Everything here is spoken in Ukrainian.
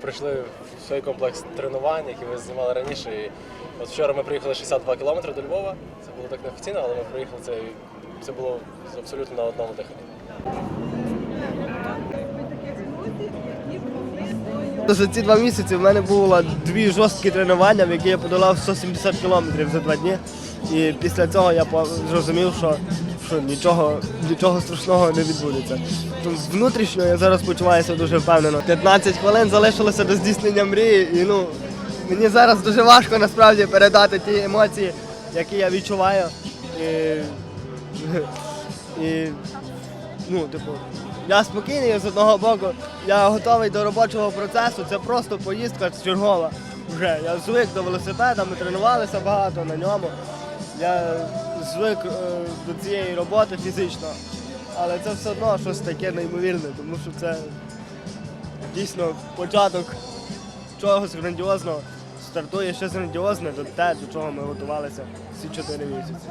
прийшли в свій комплекс тренувань, які ми знімали раніше. І от вчора ми приїхали 62 кілометри до Львова. Це було так неофіційно, але ми приїхали це, і це було абсолютно на одному диханні. За ці два місяці в мене було дві жорсткі тренування, в які я подолав 170 кілометрів за два дні. І після цього я зрозумів, що, що нічого, нічого страшного не відбудеться. Тому Внутрішньо я зараз почуваюся дуже впевнено. 15 хвилин залишилося до здійснення мрії, і ну мені зараз дуже важко насправді передати ті емоції, які я відчуваю. І, і ну, типу, я спокійний з одного боку, я готовий до робочого процесу, це просто поїздка чергова. Вже я звик до велосипеда, ми тренувалися багато на ньому. Я звик е, до цієї роботи фізично. Але це все одно щось таке неймовірне, тому що це дійсно початок чогось грандіозного. Стартує щось грандіозне до те, до чого ми готувалися всі чотири місяці.